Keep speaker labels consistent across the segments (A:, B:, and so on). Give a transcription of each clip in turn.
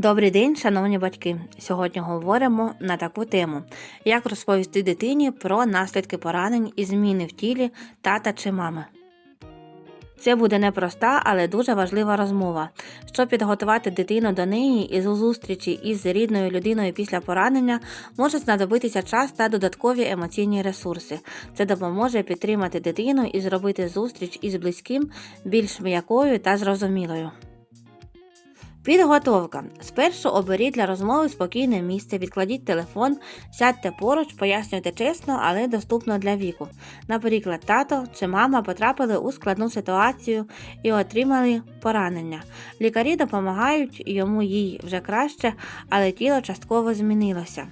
A: Добрий день, шановні батьки. Сьогодні говоримо на таку тему: як розповісти дитині про наслідки поранень і зміни в тілі тата чи мами. Це буде непроста, але дуже важлива розмова. Щоб підготувати дитину до неї із зустрічі із рідною людиною після поранення, може знадобитися час та додаткові емоційні ресурси. Це допоможе підтримати дитину і зробити зустріч із близьким більш м'якою та зрозумілою. Підготовка. Спершу оберіть для розмови спокійне місце, відкладіть телефон, сядьте поруч, пояснюйте чесно, але доступно для віку. Наприклад, тато чи мама потрапили у складну ситуацію і отримали поранення. Лікарі допомагають йому їй вже краще, але тіло частково змінилося.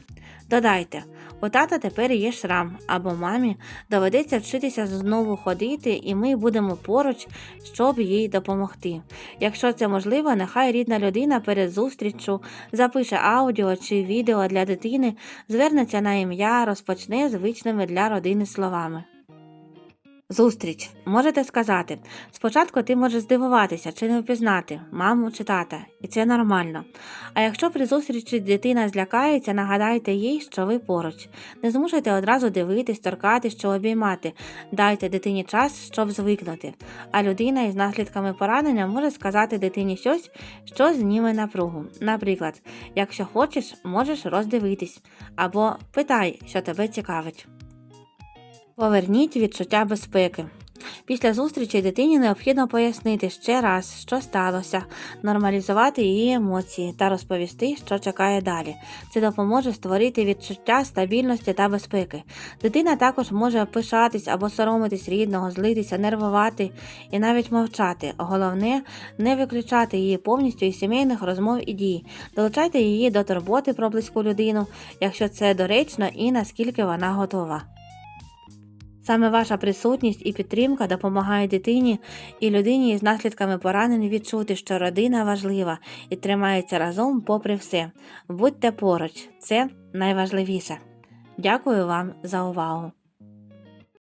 A: Додайте, у тата тепер є шрам, або мамі доведеться вчитися знову ходити, і ми будемо поруч, щоб їй допомогти. Якщо це можливо, нехай рідна людина перед зустріччю запише аудіо чи відео для дитини, звернеться на ім'я, розпочне звичними для родини словами. Зустріч. Можете сказати. Спочатку ти можеш здивуватися чи не впізнати маму чи тата, і це нормально. А якщо при зустрічі дитина злякається, нагадайте їй, що ви поруч. Не змушуйте одразу дивитись, торкатись чи обіймати. Дайте дитині час, щоб звикнути. А людина із наслідками поранення може сказати дитині щось, що зніме напругу. Наприклад, якщо хочеш, можеш роздивитись, або питай, що тебе цікавить. Поверніть відчуття безпеки. Після зустрічі дитині необхідно пояснити ще раз, що сталося, нормалізувати її емоції та розповісти, що чекає далі. Це допоможе створити відчуття стабільності та безпеки. Дитина також може пишатись або соромитись рідного, злитися, нервувати і навіть мовчати. Головне не виключати її повністю із сімейних розмов і дій. Долучайте її до турботи про близьку людину, якщо це доречно і наскільки вона готова. Саме ваша присутність і підтримка допомагає дитині і людині із наслідками поранень відчути, що родина важлива і тримається разом попри все. Будьте поруч, це найважливіше. Дякую вам за увагу!